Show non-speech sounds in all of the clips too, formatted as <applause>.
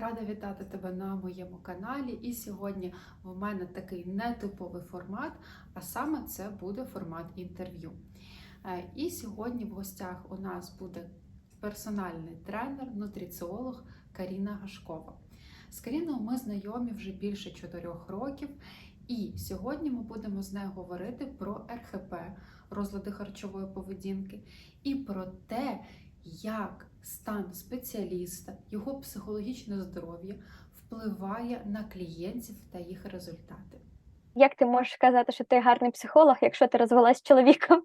Рада вітати тебе на моєму каналі. І сьогодні в мене такий нетиповий формат, а саме це буде формат інтерв'ю. Е, І сьогодні в гостях у нас буде персональний тренер, нутриціолог Каріна Гашкова. З Каріною ми знайомі вже більше чотирьох років, і сьогодні ми будемо з нею говорити про РХП, розлади харчової поведінки, і про те, як стан спеціаліста, його психологічне здоров'я впливає на клієнтів та їх результати. Як ти можеш казати, що ти гарний психолог, якщо ти розвелась з чоловіком?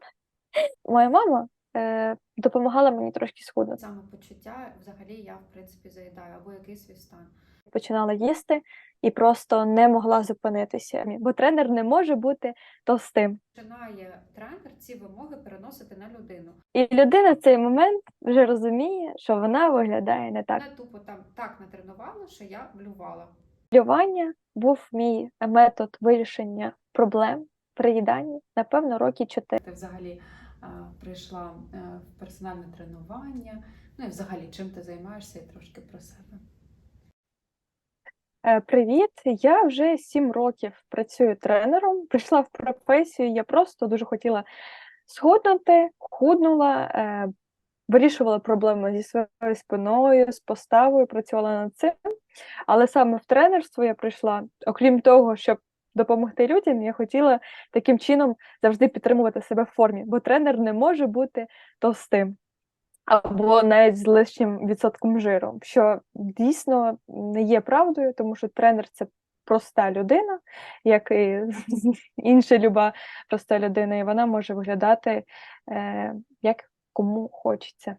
Моя мама е, допомагала мені трошки схуднути. Самопочуття взагалі я в принципі заїдаю або якийсь свій стан. Починала їсти і просто не могла зупинитися, бо тренер не може бути товстим. Починає тренер ці вимоги переносити на людину. І людина в цей момент вже розуміє, що вона виглядає не так. Мене тупо там так натренувало, що я блювала. Плювання був мій метод вирішення проблем при їданні, напевно, роки чотири. Ти взагалі е, прийшла е, в персональне тренування. Ну і взагалі, чим ти займаєшся, і трошки про себе. Е, Привіт, я вже сім років працюю тренером. <laughs> Прийшла в професію. Я просто дуже хотіла схуднути, худнула, е, вирішувала проблеми зі своєю спиною, з поставою, працювала над цим. Але саме в тренерство я прийшла, окрім того, щоб допомогти людям, я хотіла таким чином завжди підтримувати себе в формі, бо тренер не може бути товстим або навіть з лишнім відсотком жиру, що дійсно не є правдою, тому що тренер це проста людина, як і <laughs> інша люба проста людина, і вона може виглядати е, як кому хочеться.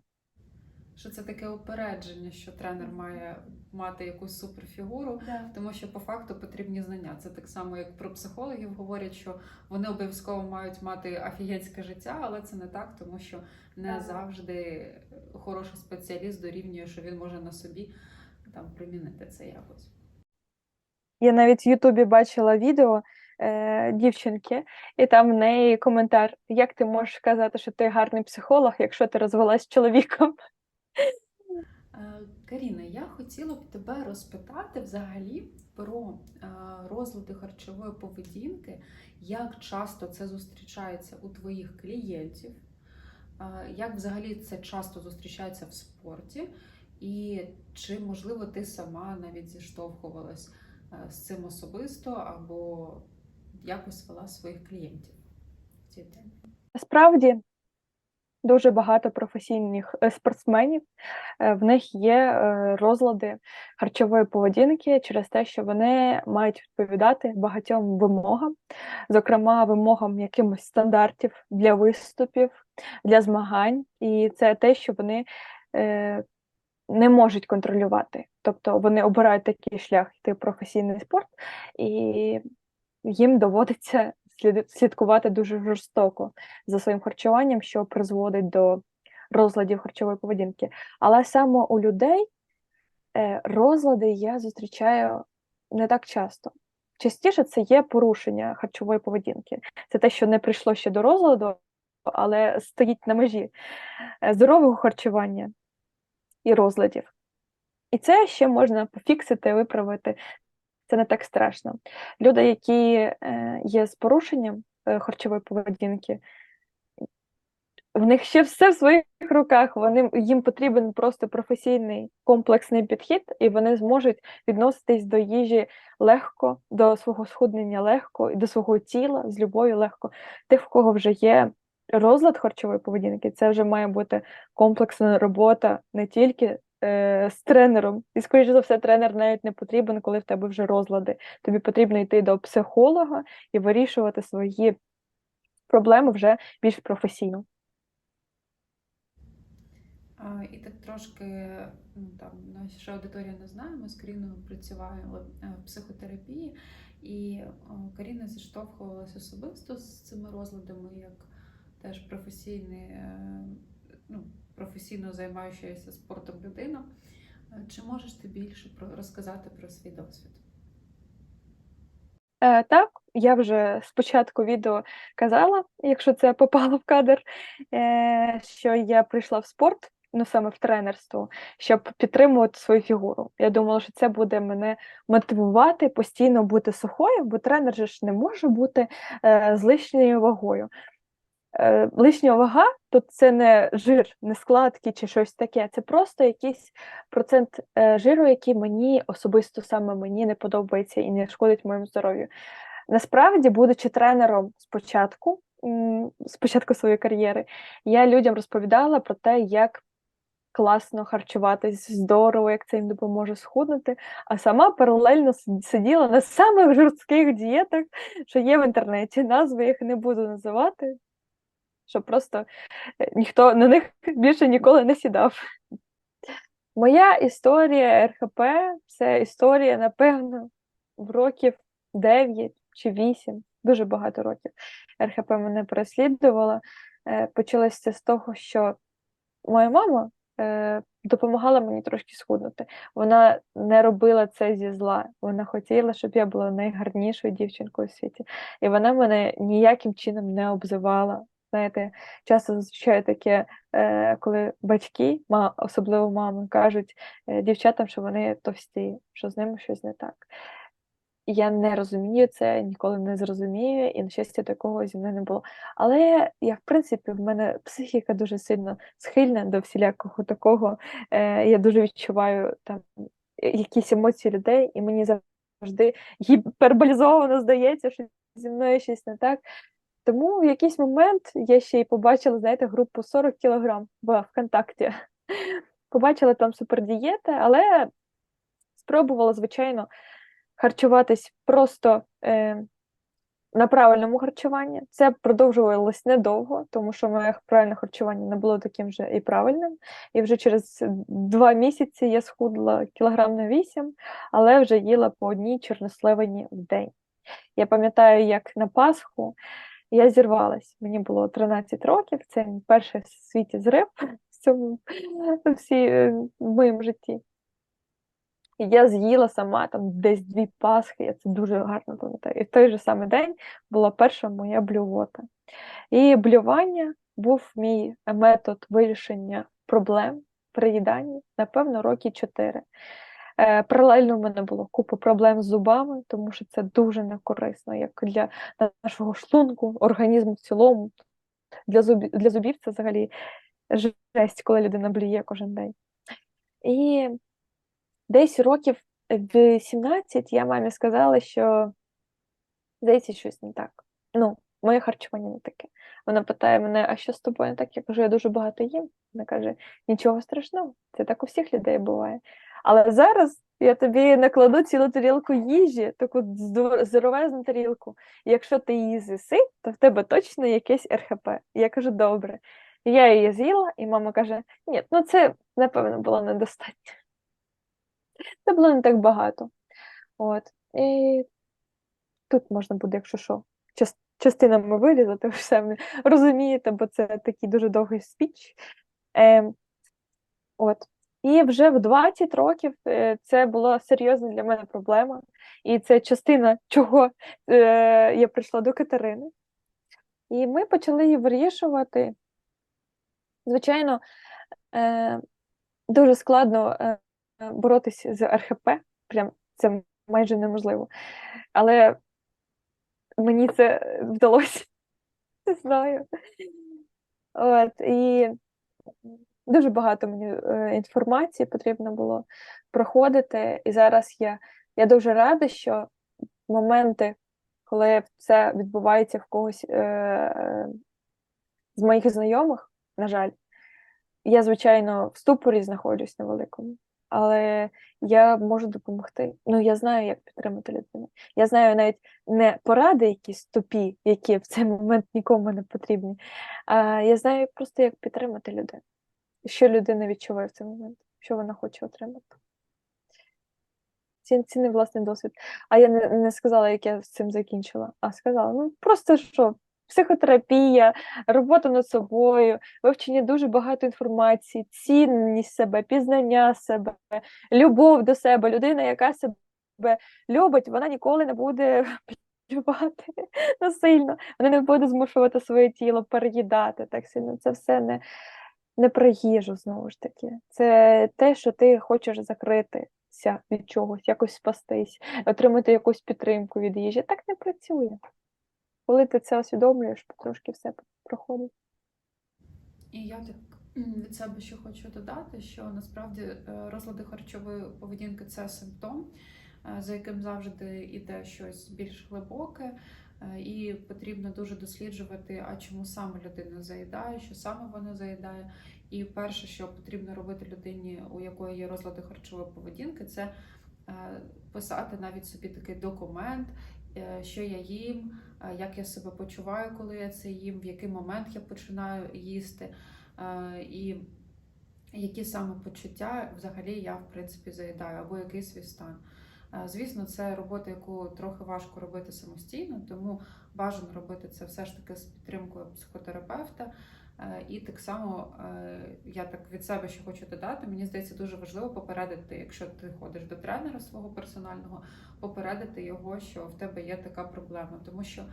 Що це таке упередження, що тренер має мати якусь суперфігуру, тому що по факту потрібні знання. Це так само, як про психологів говорять, що вони обов'язково мають мати офігенське життя, але це не так, тому що не Так. завжди хороший спеціаліст дорівнює, що він може на собі там примінити це якось. Я навіть в Ютубі бачила відео е, дівчинки, і там в неї коментар: як ти можеш казати, що ти гарний психолог, якщо ти розвелась з чоловіком? Е, Каріна, я хотіла б тебе розпитати взагалі про е, розлади харчової поведінки, як часто це зустрічається у твоїх клієнтів, е, як взагалі це часто зустрічається в спорті, і чи можливо ти сама навіть зіштовхувалась з цим особисто або якось вела своїх клієнтів в цій темі? Насправді дуже багато професійних е, спортсменів. е, В них є е, розлади харчової поведінки через те, що вони мають відповідати багатьом вимогам, зокрема вимогам якимось стандартів для виступів, для змагань, і це те, що вони не можуть контролювати. Тобто вони обирають такий шлях йти в професійний спорт, і їм доводиться слідкувати дуже жорстоко за своїм харчуванням, що призводить до розладів харчової поведінки. Але саме у людей е, розлади я зустрічаю не так часто. Частіше це є порушення харчової поведінки. Це те, що не прийшло ще до розладу, але стоїть на межі е, здорового харчування і розладів. І це ще можна пофіксити, виправити. Це не так страшно. Люди, які е, є з порушенням е, харчової поведінки, в них ще все в своїх руках. Вони, їм потрібен просто професійний комплексний підхід, і вони зможуть відноситись до їжі легко, до свого схуднення легко, і до свого тіла з любов'ю легко. Тих, в кого вже є розлад харчової поведінки, це вже має бути комплексна робота не тільки е, з тренером. І, скоріше за все, тренер навіть не потрібен, коли в тебе вже розлади. Тобі потрібно йти до психолога і вирішувати свої проблеми вже більш професійно. А, І так трошки ну, там наша аудиторія не знає, ми з Каріною працювали е, в психотерапії, і Каріна зіштовхувалася особисто з цими розладами, як теж професійний, е, ну, професійно займаючася спортом людина. Е, Чи можеш ти більше про розказати про свій досвід? Е, так, я вже спочатку відео казала, якщо це попало в кадр, е, що я прийшла в спорт ну саме в тренерство, щоб підтримувати свою фігуру. Я думала, що це буде мене мотивувати постійно бути сухою, бо тренер же ж не може бути з лишньою вагою. Е, лишня вага то це не жир, не складки чи щось таке. Це просто якийсь процент е, жиру, який мені особисто саме мені не подобається і не шкодить моєму здоров'ю. Насправді, будучи тренером спочатку, спочатку своєї кар'єри, я людям розповідала про те, як класно харчуватись, здорово, як це їм допоможе схуднути, а сама паралельно сиділа на самих жорстких дієтах, що є в інтернеті. Назви їх не буду називати, щоб просто е, ніхто на них більше ніколи не сідав. Моя історія РХП це історія, напевно, в років 9 чи 8, дуже багато років. РХП мене переслідувала. Е, Почалося з того, що моя мама е, допомагала мені трошки схуднути. Вона не робила це зі зла. Вона хотіла, щоб я була найгарнішою дівчинкою у світі. І вона мене ніяким чином не обзивала. Знаєте, часто зустрічаю таке, е, коли батьки, особливо мами, кажуть е, дівчатам, що вони товсті, що з ними щось не так. Я не розумію це, ніколи не зрозумію, і на щастя такого зі мною не було. Але я, в принципі, в мене психіка дуже сильно схильна до всілякого такого. Е, я дуже відчуваю там якісь емоції людей, і мені завжди гіперболізовано здається, що зі мною щось не так. Тому в якийсь момент я ще й побачила, знаєте, групу 40 кілограм в ВКонтакті. <laughs> Побачила там супердієти, але спробувала, звичайно, харчуватись просто е, на правильному харчуванні. Це продовжувалось недовго, тому що моє правильне харчування не було таким же і правильним. І вже через два місяці я схудла кілограм на 8, але вже їла по одній чорносливині в день. Я пам'ятаю, як на Пасху я зірвалась. Мені було 13 років, це перший в світі зрив <laughs> в цьому всі, е, в моєму житті. Я з'їла сама там десь дві Пасхи, я це дуже гарно пам'ятаю. І в той же самий день була перша моя блювота. І блювання був мій метод вирішення проблем при їданні, напевно, роки 4. Е, Паралельно в мене було купа проблем з зубами, тому що це дуже некорисно, як для нашого шлунку, організму в цілому. Для зубів, для зубів це взагалі жесть, коли людина блює кожен день. І десь років в 17 я мамі сказала, що здається, щось не так. Ну, моє харчування не таке. Вона питає мене, а що з тобою не так? Я кажу, я дуже багато їм. Вона каже, нічого страшного, це так у всіх людей буває. Але зараз я тобі накладу цілу тарілку їжі, таку здоровезну тарілку. І якщо ти її з'їси, то в тебе точно якесь РХП. І я кажу, добре. І я її з'їла, і мама каже: ні, ну це, напевно, було недостатньо. Це було не так багато. От. І тут можна буде, якщо що, частинами вирізати, ви самі розумієте, бо це такий дуже довгий спіч. Е, от. І вже в 20 років е, це була серйозна для мене проблема. І це частина, чого е, я прийшла до Катерини. І ми почали її вирішувати. Звичайно, е, дуже складно боротися з РХП, прям це майже неможливо. Але мені це вдалося, <laughs> не знаю. От, і дуже багато мені е, інформації потрібно було проходити. І зараз я, я дуже рада, що моменти, коли це відбувається в когось е, з моїх знайомих, на жаль, я, звичайно, в ступорі знаходжусь на великому, але я можу допомогти. Ну, я знаю, як підтримати людину. Я знаю навіть не поради якісь тупі, які в цей момент нікому не потрібні, а я знаю просто, як підтримати людину. Що людина відчуває в цей момент, що вона хоче отримати. Ці- Цінний власний досвід. А я не, не сказала, як я з цим закінчила, а сказала: ну просто що, психотерапія, робота над собою, вивчення дуже багато інформації, цінність себе, пізнання себе, любов до себе. Людина, яка себе любить, вона ніколи не буде <laughs> плювати насильно, вона не буде змушувати своє тіло переїдати так сильно. Це все не, не про їжу знову ж таки. Це те, що ти хочеш закритися від чогось, якось спастись, отримати якусь підтримку від їжі. Так не працює. Коли ти це усвідомлюєш, потрошки все проходить. І я так від себе ще хочу додати, що насправді е, розлади харчової поведінки це симптом, е, за яким завжди йде щось більш глибоке, і потрібно дуже досліджувати, а чому саме людина заїдає, що саме вона заїдає. І перше, що потрібно робити людині, у якої є розлади харчової поведінки, це е, писати навіть собі такий документ, е, що я їм, е, як я себе почуваю, коли я це їм, в який момент я починаю їсти, е, і які саме почуття взагалі я в принципі заїдаю, або який свій стан. Е, Звісно, це робота, яку трохи важко робити самостійно, тому бажано робити це все ж таки з підтримкою психотерапевта. Е, І так само е, я так від себе ще хочу додати. Мені здається, дуже важливо попередити, якщо ти ходиш до тренера свого персонального, попередити його, що в тебе є така проблема, тому що.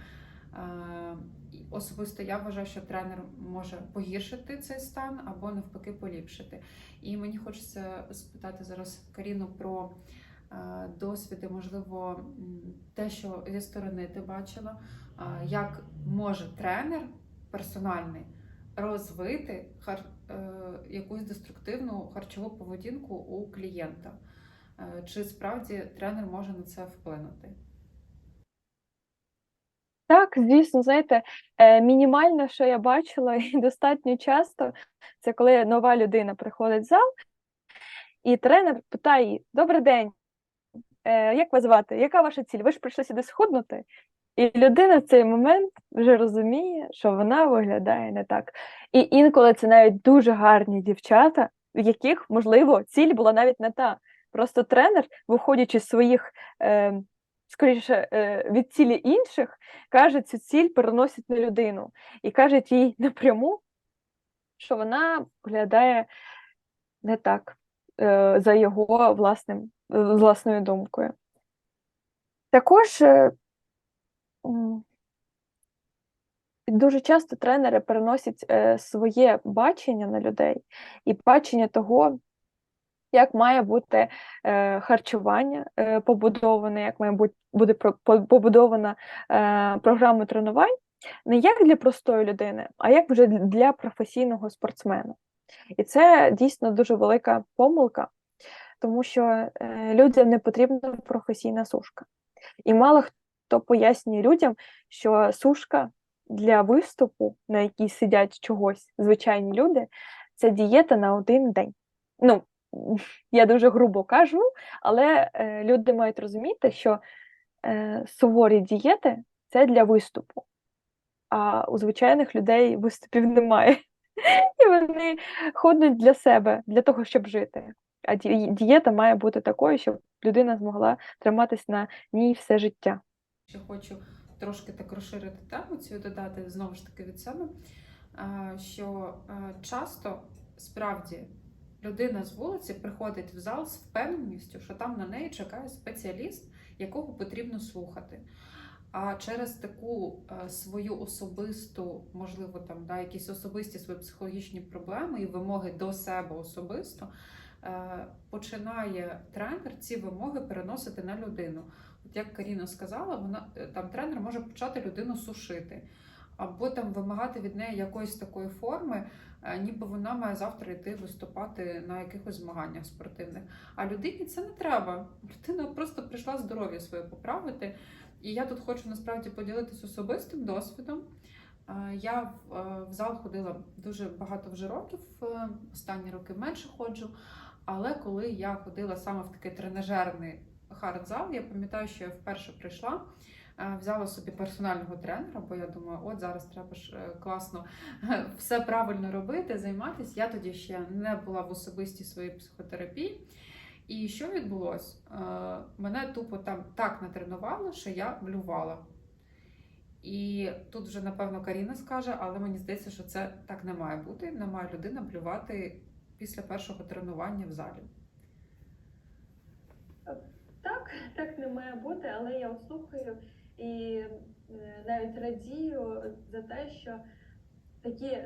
Особисто я вважаю, що тренер може погіршити цей стан або навпаки поліпшити. І мені хочеться спитати зараз Каріну про досвіди, можливо, те, що зі сторони ти бачила, е, як може тренер персональний розвити хар... е, якусь деструктивну харчову поведінку у клієнта. Е, Чи справді тренер може на це вплинути? Так, звісно, знаєте, е, мінімальне, що я бачила, <laughs> і достатньо часто, це коли нова людина приходить в зал, і тренер питає Добрий день, е, як вас звати? Яка ваша ціль? Ви ж прийшли сюди схуднути? І людина в цей момент вже розуміє, що вона виглядає не так. І інколи це навіть дуже гарні дівчата, в яких, можливо, ціль була навіть не та. Просто тренер, виходячи з своїх, е, скоріше, е, від цілі інших, каже, цю ціль переносить на людину і каже їй напряму, що вона виглядає не так за його власним, е, власною думкою. Також е, дуже часто тренери переносять е, своє бачення на людей і бачення того, як має бути е, харчування е, побудоване, як має бути побудована е, програма тренувань, не як для простої людини, а як вже для професійного спортсмена. І це дійсно дуже велика помилка, тому що е, людям не потрібна професійна сушка. І мало хто пояснює людям, що сушка для виступу, на якій сидять чогось звичайні люди, це дієта на один день. Ну, <laughs> я дуже грубо кажу, але е, люди мають розуміти, що е, суворі дієти це для виступу, а у звичайних людей виступів немає. <laughs> І вони ходять для себе, для того, щоб жити. А дієта має бути такою, щоб людина змогла триматись на ній все життя. Ще хочу трошки так розширити тему цю додати знову ж таки від себе, що часто справді людина з вулиці приходить в зал з впевненістю, що там на неї чекає спеціаліст, якого потрібно слухати. А через таку е, свою особисту, можливо, там да, якісь особисті свої психологічні проблеми і вимоги до себе особисто, е, починає тренер ці вимоги переносити на людину. От як Каріна сказала, вона е, там тренер може почати людину сушити, або там вимагати від неї якоїсь такої форми, ніби вона має завтра йти виступати на якихось змаганнях спортивних. А людині це не треба. Людина просто прийшла здоров'я своє поправити. І я тут хочу насправді поділитися особистим досвідом. Е, Я в, е, зал ходила дуже багато вже років, е, останні роки менше ходжу. Але коли я ходила саме в такий тренажерний хард-зал, я пам'ятаю, що я вперше прийшла, взяла собі персонального тренера, бо я думаю, от зараз треба ж класно все правильно робити, займатися. Я тоді ще не була в особистій своїй психотерапії. І що відбулося? Е, Мене тупо там так натренувало, що я блювала. І тут вже, напевно, Каріна скаже, але мені здається, що це так не має бути. Не має людина блювати після першого тренування в залі. Так, так не має бути, але я слухаю і е, навіть радію за те, що такі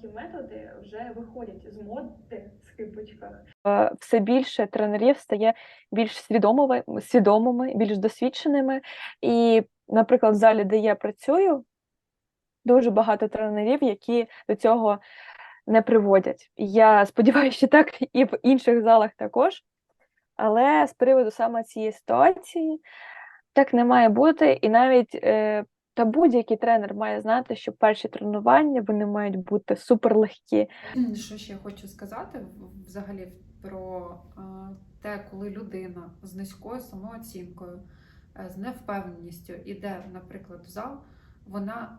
Ті методи вже виходять з моди в скибочках. Е, Все більше тренерів стає більш свідомими, свідомими, більш досвідченими. І, наприклад, в залі, де я працюю, дуже багато тренерів, які до цього не приводять. Я сподіваюся, що так і в інших залах також. Але з приводу саме цієї ситуації так не має бути, і навіть е, та будь-який тренер має знати, що перші тренування вони мають бути суперлегкі. Що ще хочу сказати взагалі про е, те, коли людина з низькою самооцінкою, е, з невпевненістю іде, наприклад, в зал, вона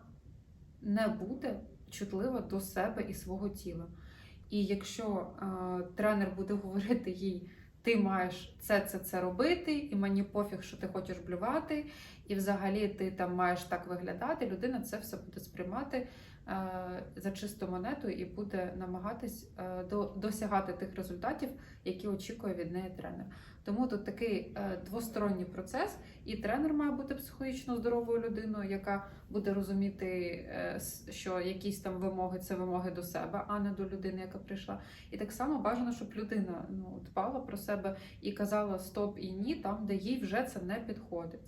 не буде чутлива до себе і свого тіла. І якщо е, тренер буде <laughs> говорити їй, ти маєш це, це, це робити, і мені пофіг, що ти хочеш блювати, і взагалі ти там маєш так виглядати, людина це все буде сприймати за чисту монету і буде намагатись е, досягати тих результатів, які очікує від неї тренер. Тому тут такий е, двосторонній процес, і тренер має бути психологічно здоровою людиною, яка буде розуміти, е, що якісь там вимоги це вимоги до себе, а не до людини, яка прийшла. І так само бажано, щоб людина ну, дбала про себе і казала стоп і ні, там, де їй вже це не підходить.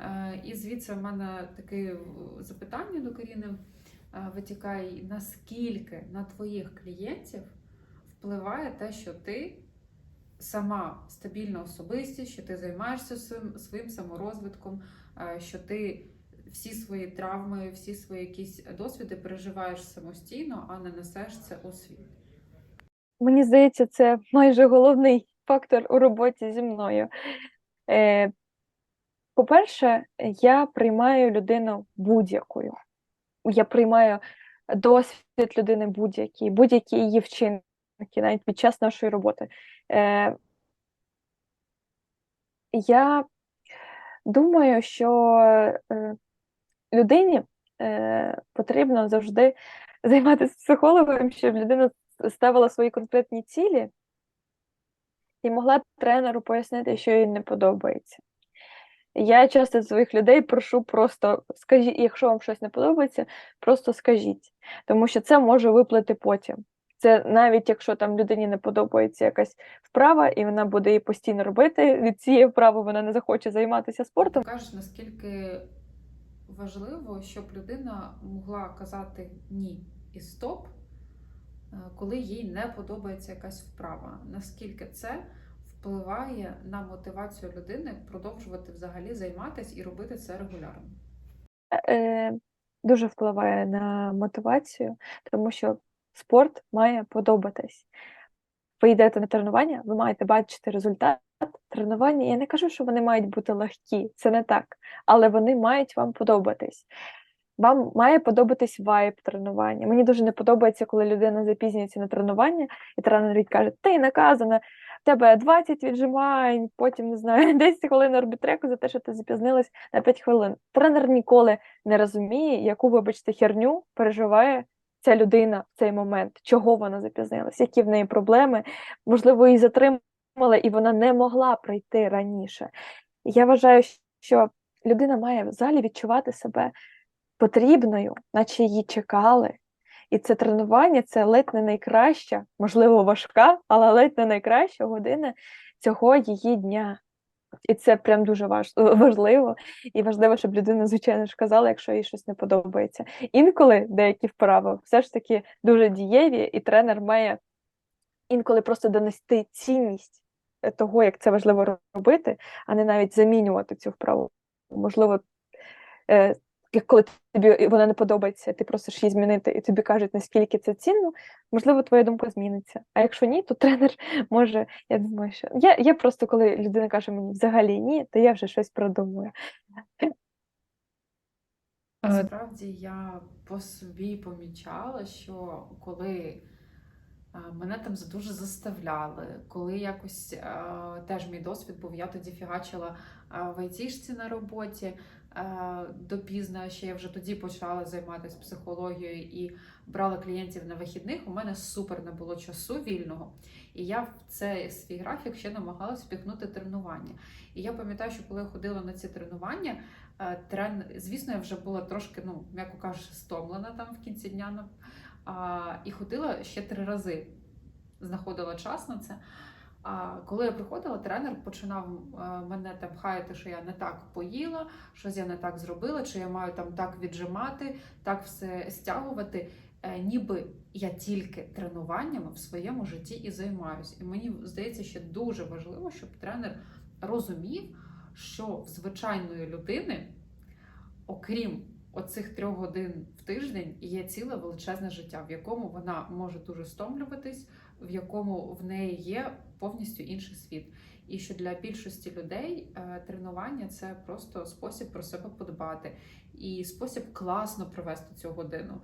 Е, І звідси в мене таке е, запитання до Каріни е, витікає, наскільки на твоїх клієнтів впливає те, що ти сама стабільна особистість, що ти займаєшся своїм, своїм саморозвитком, е, що ти всі свої травми, всі свої якісь досвіди переживаєш самостійно, а не несеш це у світ. Мені здається, це майже головний фактор у роботі зі мною. Е, по-перше, я приймаю людину будь-якою. Я приймаю досвід людини будь-який, будь-які її вчинки, навіть під час нашої роботи. Е, я думаю, що е, людині е, потрібно завжди займатися психологом, щоб людина ставила свої конкретні цілі і могла тренеру пояснити, що їй не подобається. Я часто своїх людей прошу просто скажіть, якщо вам щось не подобається, просто скажіть, тому що це може виплити потім. Це навіть якщо там людині не подобається якась вправа, і вона буде її постійно робити, від цієї вправи вона не захоче займатися спортом. Кажеш, наскільки важливо, щоб людина могла казати ні і стоп, е, коли їй не подобається якась вправа. Наскільки це впливає на мотивацію людини продовжувати взагалі займатися і робити це регулярно? е, дуже впливає на мотивацію, тому що спорт має подобатись. Ви йдете на тренування, ви маєте бачити результат тренування. Я не кажу, що вони мають бути легкі, це не так, але вони мають вам подобатись. Вам має подобатись вайб тренування. Мені дуже не подобається, коли людина запізнюється на тренування, і тренер каже, ти наказана, тебе 20 віджимань, потім не знаю, <laughs> 10 хвилин орбітреку за те, що ти запізнилась на 5 хвилин. Тренер ніколи не розуміє, яку, вибачте, херню переживає ця людина в цей момент, чого вона запізнилась, які в неї проблеми, можливо, її затримали, і вона не могла прийти раніше. Я вважаю, що людина має в залі відчувати себе потрібною, наче її чекали. І це тренування це ледь не найкраща, можливо, важка, але ледь не найкраща година цього її дня. І це прям дуже важ... важливо. І важливо, щоб людина, звичайно ж, казала, якщо їй щось не подобається. Інколи деякі вправи все ж таки дуже дієві, і тренер має інколи просто донести цінність е, того, як це важливо робити, а не навіть замінювати цю вправу. Можливо, е, як коли тобі вона не подобається, ти просиш її змінити, і тобі кажуть, наскільки це цінно, можливо, твоя думка зміниться. А якщо ні, то <laughs> тренер може, я думаю, що я, я просто, коли людина каже мені взагалі ні, то я вже щось продумую. Насправді я по собі помічала, що коли мене там дуже заставляли, коли якось теж мій досвід був, я тоді фігачила в айтішці на роботі допізно, ще я вже тоді почала займатися психологією і брала клієнтів на вихідних. У мене супер не було часу вільного. І я в цей свій графік ще намагалася впіхнути тренування. І я пам'ятаю, що коли я ходила на ці тренування, е, трен... звісно, я вже була трошки, ну, м'яко кажучи, стомлена там в кінці дня. і ходила ще три рази. Знаходила час на це. А коли я приходила, тренер починав е, мене там хаяти, що я не так поїла, щось я не так зробила, чи я маю там так віджимати, так все стягувати. Е, Ніби я тільки тренуваннями в своєму житті і займаюся. І мені здається, що дуже важливо, щоб тренер розумів, що в звичайної людини, окрім оцих трьох годин в тиждень, є ціле величезне життя, в якому вона може дуже стомлюватись, в якому в неї є повністю інший світ. І що для більшості людей е, тренування це просто спосіб про себе подбати і спосіб класно провести цю годину.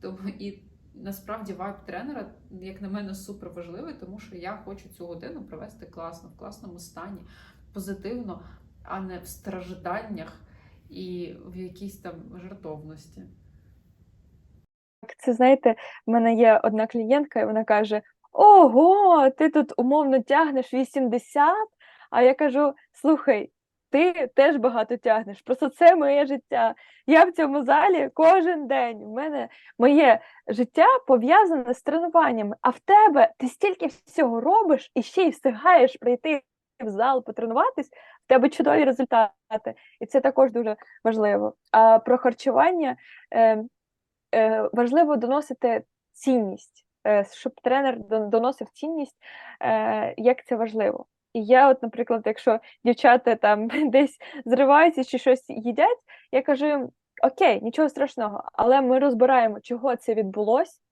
Тому і насправді вайб тренера, як на мене, супер важливий, тому що я хочу цю годину провести класно, в класному стані, позитивно, а не в стражданнях і в якійсь там жартовності. Це знаєте, в мене є одна клієнтка, і вона каже: Ого, ти тут умовно тягнеш 80, а я кажу: слухай, ти теж багато тягнеш. Просто це моє життя. Я в цьому залі кожен день. У мене моє життя пов'язане з тренуваннями. А в тебе ти стільки всього робиш і ще й встигаєш прийти в зал потренуватись, в тебе чудові результати. І це також дуже важливо. А про харчування. Е, е, важливо доносити цінність, е, щоб тренер доносив цінність, е, як це важливо. І я, от, наприклад, якщо дівчата там <laughs> десь зриваються чи щось їдять, я кажу їм: Окей, нічого страшного, але ми розбираємо, чого це відбулось,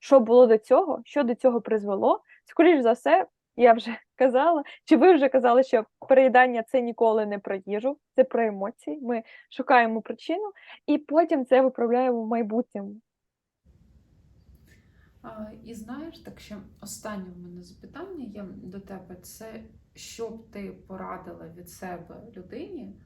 що було до цього, що до цього призвело. Скоріш за все, я вже казала, чи ви вже казали, що переїдання це ніколи не про їжу, це про емоції. Ми шукаємо причину і потім це виправляємо в майбутньому. А, І знаєш, так ще останнє в мене запитання є до тебе: це що б ти порадила від себе людині,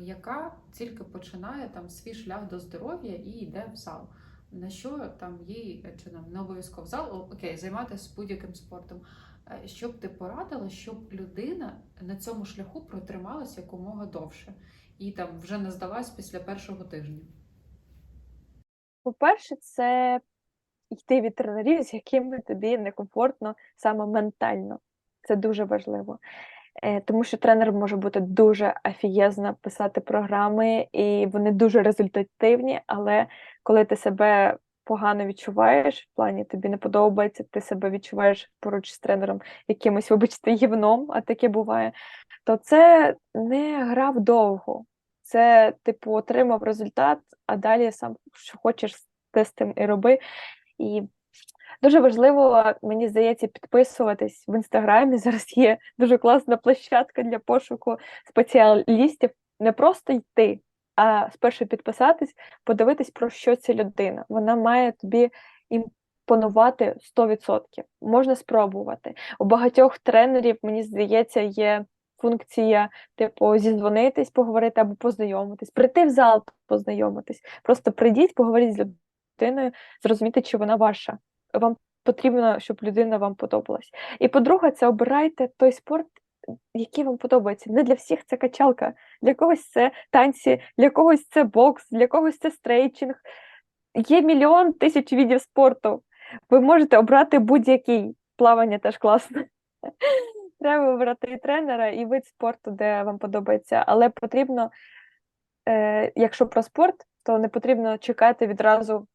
яка тільки починає там свій шлях до здоров'я і йде в зал. На що там їй чи нам не обов'язково зал, окей, займатися будь-яким спортом. Е, Що б ти порадила, щоб людина на цьому шляху протрималася якомога довше і там вже не здалась після першого тижня? По-перше, це йти від тренерів, з якими тобі некомфортно саме ментально. Це дуже важливо. Е, Тому що тренер може бути дуже афієзно писати програми, і вони дуже результативні, але коли ти себе погано відчуваєш, в плані тобі не подобається, ти себе відчуваєш поруч з тренером якимось, <laughs> вибачте, гівном, а таке буває, то це не гра вдовго. Це, типу, отримав результат, а далі сам що хочеш те з тим і роби. І дуже важливо, мені здається, підписуватись в інстаграмі. <laughs> Зараз є дуже класна площадка для пошуку спеціалістів. Не просто йти, а спершу підписатись, подивитись, про що ця людина. Вона має тобі імпонувати 100%. Можна спробувати. У багатьох тренерів, мені здається, є функція, типу, зізвонитись, поговорити або познайомитись, прийти в зал, познайомитись. Просто прийдіть, поговоріть з людиною, зрозуміти, чи вона ваша. Вам потрібно, щоб людина вам подобалась. І по-друге, це обирайте той спорт, який вам подобається. Не для всіх це качалка, для когось це танці, для когось це бокс, для когось це стрейчинг. Є мільйон тисяч видів спорту. Ви можете обрати будь-який. Плавання теж класно. <laughs> Треба обрати і тренера, і вид спорту, де вам подобається. Але потрібно, е, якщо про спорт, то не потрібно чекати відразу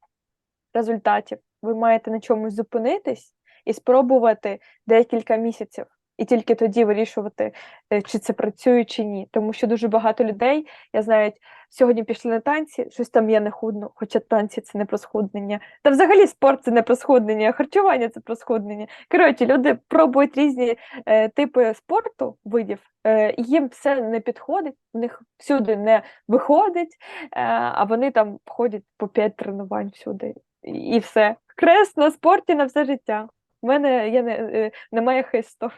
результатів. Ви маєте на чомусь зупинитись і спробувати декілька місяців, і тільки тоді вирішувати, е, чи це працює, чи ні. Тому що дуже багато людей, я знаю, сьогодні пішли на танці, щось там я не худну, хоча танці це не про схуднення. Та взагалі спорт це не про схуднення, харчування це про схуднення. Коротше, люди пробують різні е, типи спорту, видів, е, їм все не підходить, в них всюди не виходить, е, а вони там ходять по 5 тренувань всюди. І і все. Крест на спорті на все життя. У мене я не, е, немає хисту.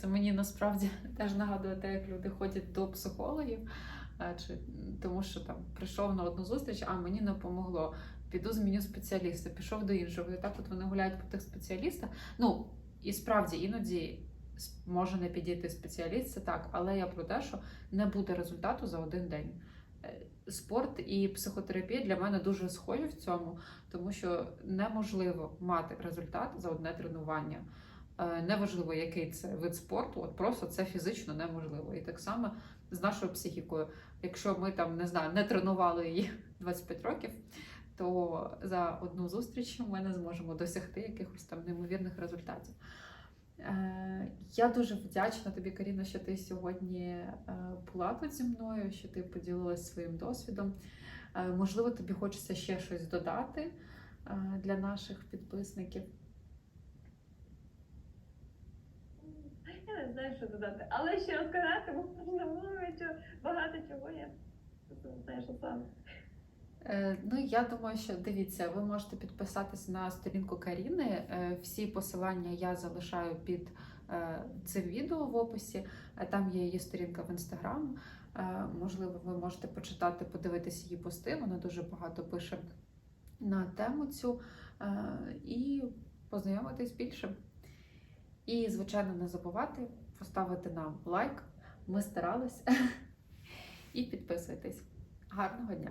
Це мені насправді <laughs> теж нагадує те, як люди ходять до психологів, е, чи тому що там прийшов на одну зустріч, а мені не помогло. Піду зміню спеціаліста, пішов до іншого. І так от вони гуляють по тих спеціалістах. Ну і справді іноді може не підійти спеціаліст, це так, але я про те, що не буде результату за один день. е, спорт і психотерапія для мене дуже схожі в цьому, тому що неможливо мати результат за одне тренування. Е, Неважливо, який це вид спорту, от просто це фізично неможливо. І так само з нашою психікою. Якщо ми там не знаю, не тренували її <laughs> 25 років, то за одну зустріч ми не зможемо досягти якихось там неймовірних результатів. Е, Я дуже вдячна тобі, Каріна, що ти сьогодні е, була тут зі мною, що ти поділилась своїм досвідом. Можливо, тобі хочеться ще щось додати для наших підписників. Я знаю, що додати. Але ще розказати можна мовити багато чого я не знаю, що саме. Е, Ну, я думаю, що дивіться, ви можете підписатися на сторінку Каріни. Е, Всі посилання я залишаю під е, цим відео в описі. Там є її сторінка в інстаграм. Можливо, ви можете почитати, подивитися її пости. Вона дуже багато пише на тему цю і познайомитись більше. І, звичайно, не забувати поставити нам лайк. Ми старались. <laughs> І підписуйтесь. Гарного дня!